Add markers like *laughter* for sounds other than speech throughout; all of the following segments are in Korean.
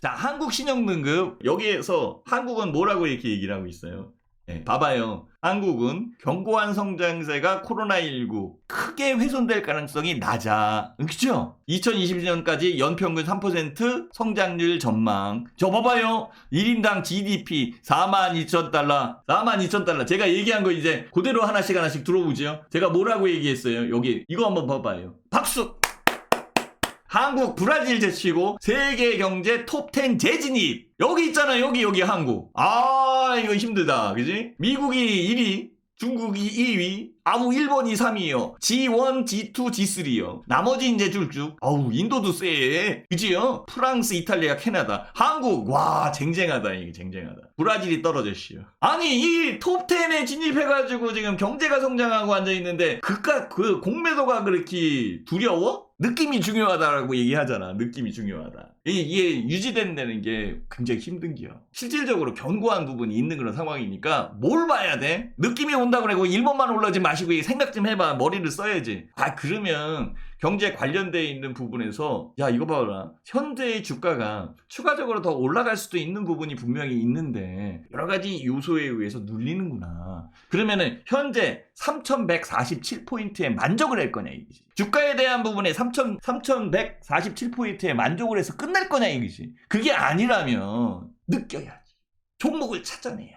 자, 한국 신용등급 여기에서 한국은 뭐라고 이렇게 얘기를 하고 있어요? 네, 봐봐요. 한국은 견고한 성장세가 코로나19 크게 훼손될 가능성이 낮아. 그죠? 2020년까지 연평균 3% 성장률 전망. 저 봐봐요. 1인당 GDP 4만 2천 달러. 4만 2천 달러. 제가 얘기한 거 이제 그대로 하나씩 하나씩 들어보죠. 제가 뭐라고 얘기했어요? 여기 이거 한번 봐봐요. 박수! 한국 브라질 제치고 세계 경제 톱10 재진입. 여기 있잖아 여기 여기 한국. 아 이거 힘들다. 그지? 미국이 1위 중국이 2위 아우 일본이 3위요. G1 G2 G3요. 나머지 이제 쭉쭉. 아우 인도도 쎄. 그지요? 프랑스 이탈리아 캐나다. 한국. 와 쟁쟁하다. 이게 쟁쟁하다. 브라질이 떨어졌시요 아니 이 톱10에 진입해가지고 지금 경제가 성장하고 앉아있는데 그깟 그 공매도가 그렇게 두려워? 느낌이 중요하다라고 얘기하잖아. 느낌이 중요하다. 이- 이게 유지된다는 게 굉장히 힘든 기요. 실질적으로 견고한 부분이 있는 그런 상황이니까 뭘 봐야 돼? 느낌이 온다 그러고 일본만 올라지 마시고 이 생각 좀 해봐. 머리를 써야지. 아 그러면 경제 관련돼 있는 부분에서 야 이거 봐라. 현재의 주가가 추가적으로 더 올라갈 수도 있는 부분이 분명히 있는데 여러 가지 요소에 의해서 눌리는구나. 그러면은 현재 3147포인트에 만족을 할 거냐 이거지. 주가에 대한 부분에 3000, 3147포인트에 만족을 해서 끝날 거냐 이거지. 그게 아니라면 느껴야지. 종목을 찾아내야지.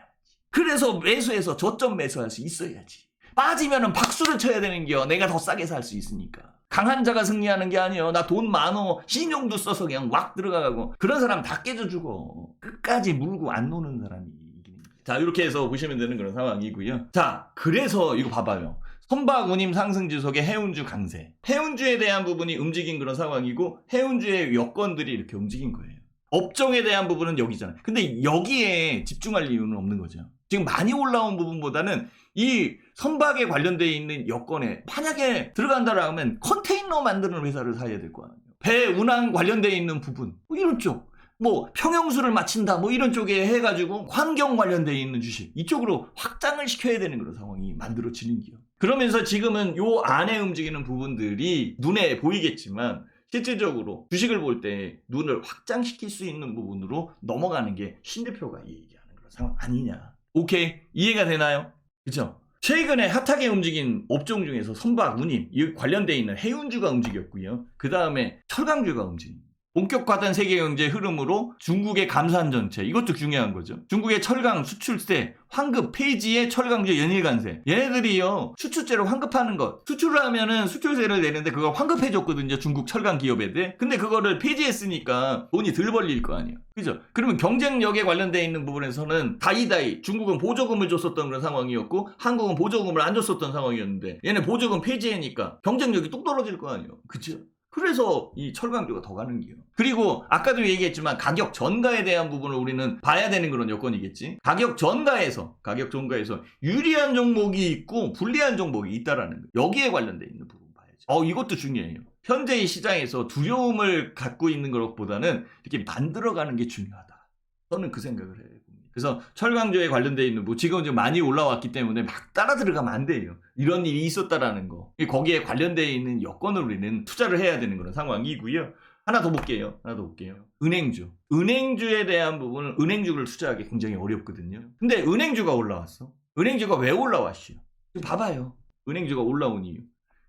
그래서 매수해서 저점 매수할 수 있어야지. 빠지면은 박수를 쳐야 되는 겨. 내가 더 싸게 살 수 있으니까. 강한 자가 승리하는 게 아니여. 나돈 많어. 신용도 써서 그냥 왁 들어가고. 그런 사람 다 깨져 죽어. 끝까지 물고 안 노는 사람이 이기는 거야. 자, 이렇게 해서 보시면 되는 그런 상황이고요. 자, 그래서 이거 봐봐요. 선박 운임 상승 지속의 해운주 강세. 해운주에 대한 부분이 움직인 그런 상황이고 해운주의 여건들이 이렇게 움직인 거예요. 업종에 대한 부분은 여기잖아요. 근데 여기에 집중할 이유는 없는 거죠. 지금 많이 올라온 부분보다는 이 선박에 관련되어 있는 여건에 만약에 들어간다라 하면 컨테이너 만드는 회사를 사야 될 거 아니에요. 배 운항 관련되어 있는 부분 뭐 이런 쪽. 뭐 평형수를 마친다 뭐 이런 쪽에 해가지고 환경 관련되어 있는 주식 이쪽으로 확장을 시켜야 되는 그런 상황이 만들어지는 기요. 그러면서 지금은 요 안에 움직이는 부분들이 눈에 보이겠지만 실질적으로 주식을 볼 때 눈을 확장시킬 수 있는 부분으로 넘어가는 게 신 대표가 얘기하는 그런 상황 아니냐. 오케이 이해가 되나요? 그죠? 최근에 핫하게 움직인 업종 중에서 선박, 운임 이 관련돼 있는 해운주가 움직였고요. 그 다음에 철강주가 움직인. 본격화된 세계 경제 흐름으로 중국의 감산 전체 이것도 중요한 거죠. 중국의 철강 수출세, 환급 폐지의 철강주 연일 관세. 얘네들이요 수출제로 환급하는 것. 수출을 하면은 수출세를 내는데 그걸 환급해 줬거든요. 중국 철강 기업애들. 근데 그거를 폐지했으니까 돈이 덜 벌릴 거 아니에요. 그죠? 그러면 경쟁력에 관련돼 있는 부분에서는 다이다이 중국은 보조금을 줬었던 그런 상황이었고 한국은 보조금을 안 줬었던 상황이었는데 얘네 보조금 폐지하니까 경쟁력이 뚝 떨어질 거 아니에요. 그죠? 그래서 이 철강주가 더 가는 게요. 그리고 아까도 얘기했지만 가격 전가에 대한 부분을 우리는 봐야 되는 그런 여건이겠지. 가격 전가에서 가격 전가에서 유리한 종목이 있고 불리한 종목이 있다라는 거. 여기에 관련돼 있는 부분 봐야죠. 어 이것도 중요해요. 현재 의 시장에서 두려움을 갖고 있는 것보다는 이렇게 만들어가는 게 중요하다. 저는 그 생각을 해요. 그래서 철강주에 관련돼 있는 뭐 지금 좀 많이 올라왔기 때문에 막 따라 들어가면 안 돼요. 이런 일이 있었다라는 거. 거기에 관련돼 있는 여건을 우리는 투자를 해야 되는 그런 상황이고요. 하나 더 볼게요. 하나 더 볼게요. 은행주. 은행주에 대한 부분은 은행주를 투자하기 굉장히 어렵거든요. 근데 은행주가 올라왔어. 은행주가 왜 올라왔어요? 봐봐요. 은행주가 올라온 이유.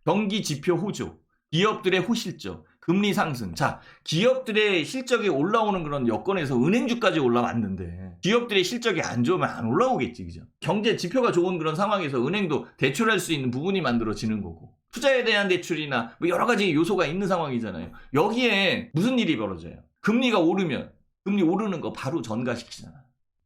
경기 지표 호조, 기업들의 호실적, 금리 상승. 자, 기업들의 실적이 올라오는 그런 여건에서 은행주까지 올라왔는데 기업들의 실적이 안 좋으면 안 올라오겠지, 그죠? 경제 지표가 좋은 그런 상황에서 은행도 대출할 수 있는 부분이 만들어지는 거고 투자에 대한 대출이나 뭐 여러 가지 요소가 있는 상황이잖아요. 여기에 무슨 일이 벌어져요? 금리가 오르면 금리 오르는 거 바로 전가시키잖아.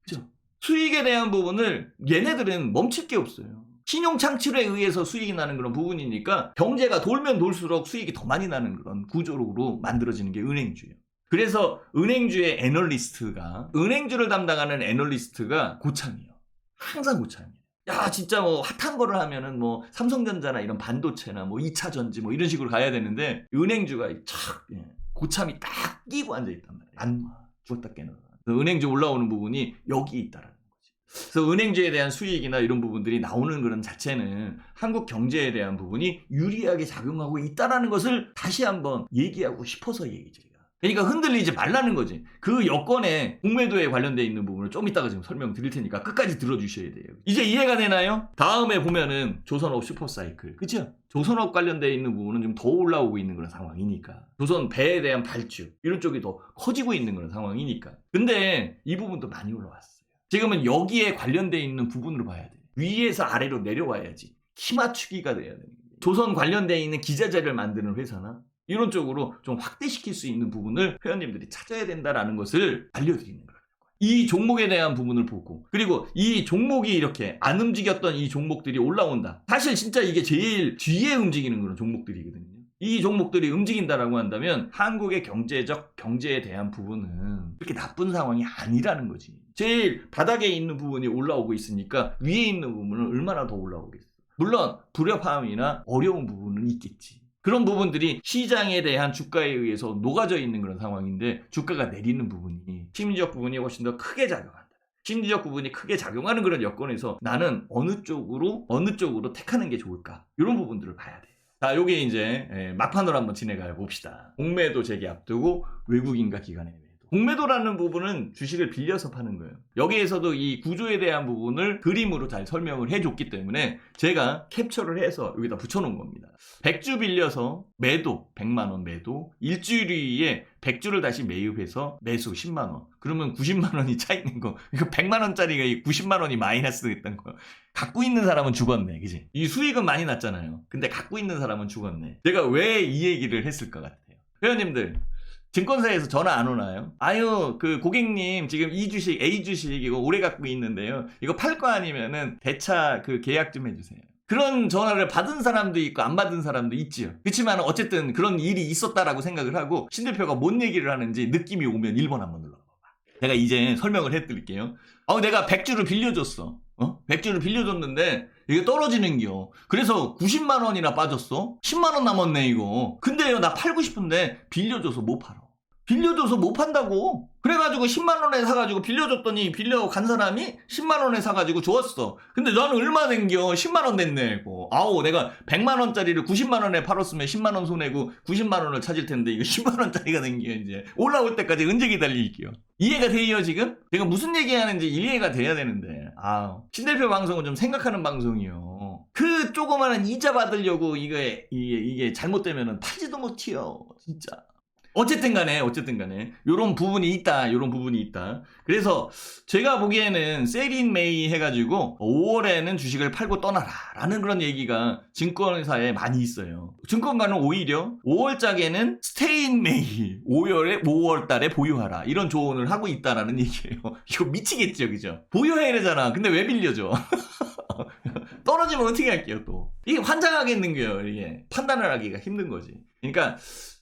그죠? 수익에 대한 부분을 얘네들은 멈출 게 없어요. 신용 창출에 의해서 수익이 나는 그런 부분이니까 경제가 돌면 돌수록 수익이 더 많이 나는 그런 구조로 만들어지는 게 은행주예요. 그래서 은행주의 애널리스트가 은행주를 담당하는 애널리스트가 고참이에요. 항상 고참이에요. 야 진짜 뭐 핫한 거를 하면은 뭐 삼성전자나 이런 반도체나 뭐 2차 전지 뭐 이런 식으로 가야 되는데 은행주가 착 예, 고참이 딱 끼고 앉아 있단 말이에요. 안 와. 죽었다 깨나. 은행주 올라오는 부분이 여기 있다라는. 그래서 은행주에 대한 수익이나 이런 부분들이 나오는 그런 자체는 한국 경제에 대한 부분이 유리하게 작용하고 있다라는 것을 다시 한번 얘기하고 싶어서 얘기죠. 그러니까 흔들리지 말라는 거지. 그 여건에 공매도에 관련돼 있는 부분을 좀 이따가 지금 설명 드릴 테니까 끝까지 들어주셔야 돼요. 이제 이해가 되나요? 다음에 보면은 조선업 슈퍼사이클, 그죠? 조선업 관련돼 있는 부분은 좀 더 올라오고 있는 그런 상황이니까. 조선 배에 대한 발주 이런 쪽이 더 커지고 있는 그런 상황이니까. 근데 이 부분도 많이 올라왔어요. 지금은 여기에 관련돼 있는 부분으로 봐야 돼. 위에서 아래로 내려와야지. 키 맞추기가 돼야 되는 거예요. 조선 관련돼 있는 기자재를 만드는 회사나 이런 쪽으로 좀 확대시킬 수 있는 부분을 회원님들이 찾아야 된다라는 것을 알려드리는 거예요. 이 종목에 대한 부분을 보고 그리고 이 종목이 이렇게 안 움직였던 이 종목들이 올라온다. 사실 진짜 이게 제일 뒤에 움직이는 그런 종목들이거든요. 이 종목들이 움직인다라고 한다면 한국의 경제적 경제에 대한 부분은 그렇게 나쁜 상황이 아니라는 거지. 제일 바닥에 있는 부분이 올라오고 있으니까 위에 있는 부분은 얼마나 더 올라오겠어. 물론 불협화음이나 어려운 부분은 있겠지. 그런 부분들이 시장에 대한 주가에 의해서 녹아져 있는 그런 상황인데 주가가 내리는 부분이 심리적 부분이 훨씬 더 크게 작용한다. 심리적 부분이 크게 작용하는 그런 여건에서 나는 어느 쪽으로 어느 쪽으로 택하는 게 좋을까 이런 부분들을 봐야 돼. 자, 요게 이제 예, 막판으로 한번 진행해 봅시다. 공매도 재개 앞두고 외국인과 기관의. 공매도라는 부분은 주식을 빌려서 파는 거예요. 여기에서도 이 구조에 대한 부분을 그림으로 잘 설명을 해줬기 때문에 제가 캡처를 해서 여기다 붙여놓은 겁니다. 100주 빌려서 매도 100만원 매도 일주일 위에 100주를 다시 매입해서 매수 10만원. 그러면 90만원이 차 있는 거. 이거 100만원짜리가 90만원이 마이너스 됐던 거. 갖고 있는 사람은 죽었네 그지 이 수익은 많이 났잖아요. 근데 갖고 있는 사람은 죽었네. 제가 왜 이 얘기를 했을 것 같아요? 회원님들 증권사에서 전화 안 오나요? 아유, 그 고객님 지금 이 주식 A 주식 이거 오래 갖고 있는데요. 이거 팔 거 아니면은 대차 그 계약 좀 해주세요. 그런 전화를 받은 사람도 있고 안 받은 사람도 있지요. 그렇지만 어쨌든 그런 일이 있었다라고 생각을 하고 신 대표가 뭔 얘기를 하는지 느낌이 오면 1번 한번 눌러봐. 내가 이제 설명을 해드릴게요. 어, 내가 100주를 빌려줬어. 어? 100주를 빌려줬는데 이게 떨어지는겨. 그래서 90만 원이나 빠졌어. 10만 원 남았네 이거. 근데요 나 팔고 싶은데 빌려줘서 못 팔아. 빌려줘서 못 판다고. 그래가지고 10만 원에 사가지고 빌려줬더니 빌려 간 사람이 10만 원에 사가지고 줬어. 근데 나는 얼마 낸겨? 10만 원 냈네. 이거. 아우 내가 100만 원짜리를 90만 원에 팔았으면 10만 원 손해고 90만 원을 찾을 텐데 이거 *laughs* 10만 원짜리가 된겨 이제. 올라올 때까지 언제 기다릴게요. 이해가 돼요 지금? 제가 무슨 얘기하는지 이해가 돼야 되는데. 아 신대표 방송은 좀 생각하는 방송이요. 그 조그마한 이자 받으려고 이게 이게, 이게 잘못되면은 팔지도 못해요. 진짜. 어쨌든 간에 어쨌든 간에. 요런 부분이 있다 요런 부분이 있다. 그래서 제가 보기에는 세린 메이 해가지고 5월에는 주식을 팔고 떠나라 라는 그런 얘기가 증권사에 많이 있어요. 증권가는 오히려 5월짝에는 스테인 메이 5월에 5월 달에 보유하라 이런 조언을 하고 있다라는 얘기예요. *laughs* 이거 미치겠죠 그죠? 보유해야 되잖아. 근데 왜 빌려줘? *laughs* 떨어지면 어떻게 할게요 또? 이게 환장하겠는 거예요 이게. 판단을 하기가 힘든 거지. 그러니까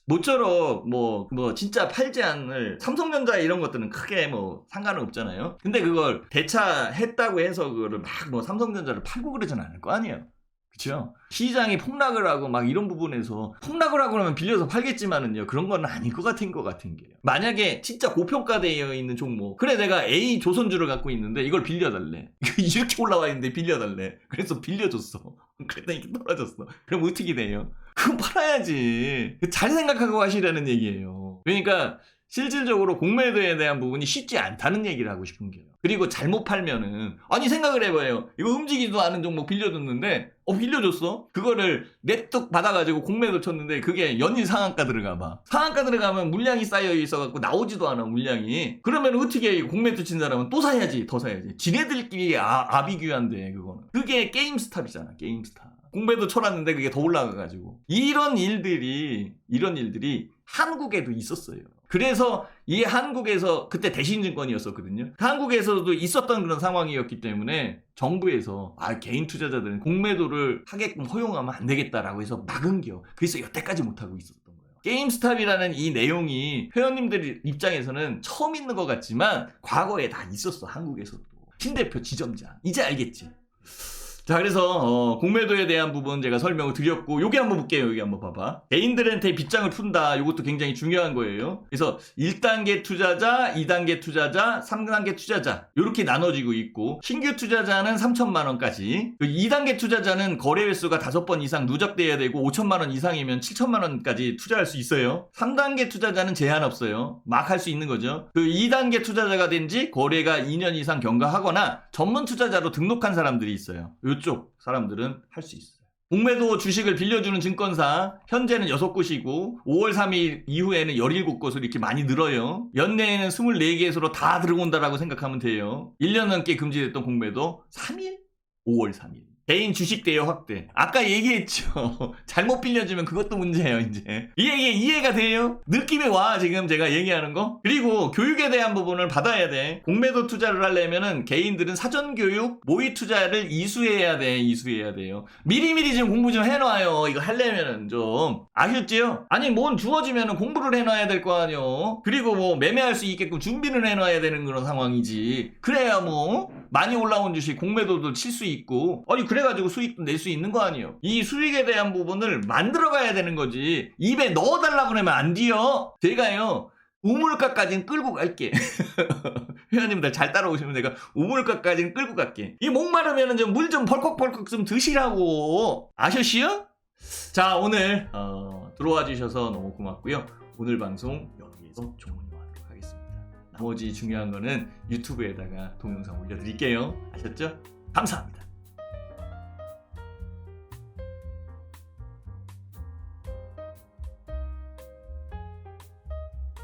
모처럼 뭐, 뭐, 진짜 팔지 않을 삼성전자 이런 것들은 크게 뭐 상관은 없잖아요. 근데 그걸 대차했다고 해서 그거를 막 뭐 삼성전자를 팔고 그러진 않을 거 아니에요. 그쵸? 시장이 폭락을 하고 막 이런 부분에서 폭락을 하고 그러면 빌려서 팔겠지만은요 그런 건 아닐 것 같은 것 같은 게요. 만약에 진짜 고평가되어 있는 종목 그래 내가 A 조선주를 갖고 있는데 이걸 빌려달래 *laughs* 이렇게 올라와 있는데 빌려달래 그래서 빌려줬어 *laughs* 그랬더니 떨어졌어 그럼 어떻게 돼요? 그럼 팔아야지 잘 생각하고 하시라는 얘기예요. 그러니까 실질적으로 공매도에 대한 부분이 쉽지 않다는 얘기를 하고 싶은 게요. 그리고 잘못 팔면은 아니 생각을 해봐요. 이거 움직이지도 않은 종목 빌려줬는데 어 빌려줬어? 그거를 냅뚝 받아가지고 공매도 쳤는데 그게 연일 상한가 들어가 봐. 상한가 들어가면 물량이 쌓여 있어갖고 나오지도 않아 물량이. 그러면 어떻게 공매도 친 사람은 또 사야지 더 사야지. 지네들끼리 아, 아비규한데 그거는. 그게 게임 스탑이잖아 게임 스탑. 공매도 쳐놨는데 그게 더 올라가가지고 이런 일들이 이런 일들이 한국에도 있었어요. 그래서 이 한국에서 그때 대신증권이었었거든요. 한국에서도 있었던 그런 상황이었기 때문에 정부에서 아 개인 투자자들은 공매도를 하게끔 허용하면 안 되겠다라고 해서 막은겨. 그래서 여태까지 못 하고 있었던 거예요. 게임스탑이라는 이 내용이 회원님들 입장에서는 처음 있는 것 같지만 과거에 다 있었어 한국에서도. 신 대표 지점장 이제 알겠지. 자, 그래서 어, 공매도에 대한 부분 제가 설명을 드렸고 여기 한번 볼게요. 여기 한번 봐봐. 개인들한테 빚장을 푼다. 이것도 굉장히 중요한 거예요. 그래서 1단계 투자자, 2단계 투자자, 3단계 투자자 이렇게 나눠지고 있고 신규 투자자는 3천만 원까지 2단계 투자자는 거래 횟수가 5번 이상 누적돼야 되고 5천만 원 이상이면 7천만 원까지 투자할 수 있어요. 3단계 투자자는 제한 없어요. 막 할 수 있는 거죠. 그 2단계 투자자가 된 지 거래가 2년 이상 경과하거나 전문 투자자로 등록한 사람들이 있어요. 이쪽 사람들은 할 수 있어요. 공매도 주식을 빌려주는 증권사 현재는 6곳이고 5월 3일 이후에는 17곳으로 이렇게 많이 늘어요. 연내에는 24개소로 다 들어온다라고 생각하면 돼요. 1년 넘게 금지됐던 공매도 3일? 5월 3일. 개인 주식 대여 확대. 아까 얘기했죠. *laughs* 잘못 빌려주면 그것도 문제예요, 이제. 이게 이해가 돼요? 느낌이 와, 지금 제가 얘기하는 거? 그리고 교육에 대한 부분을 받아야 돼. 공매도 투자를 하려면은 개인들은 사전 교육, 모의 투자를 이수해야 돼, 이수해야 돼요. 미리미리 좀 공부 좀 해놔요. 이거 하려면은 좀. 아셨지요? 아니, 뭔 주어지면은 공부를 해놔야 될 거 아니요. 그리고 뭐 매매할 수 있게끔 준비를 해놔야 되는 그런 상황이지. 그래야 뭐, 많이 올라온 주식 공매도도 칠 수 있고 아니 그래가지고 수익도 낼 수 있는 거 아니에요. 이 수익에 대한 부분을 만들어 가야 되는 거지. 입에 넣어달라고 그러면 안 돼요. 제가요 우물가까지는 끌고 갈게. *laughs* 회원님들 잘 따라오시면 내가 우물가까지는 끌고 갈게. 이 목마르면 좀물 좀 벌컥벌컥 좀 드시라고. 아셨시요? 자 오늘 어, 들어와 주셔서 너무 고맙고요. 오늘 방송 여기에서 하겠습니다 나머지 중요한 거는 유튜브에다가 동영상 올려드릴게요. 아셨죠? 감사합니다.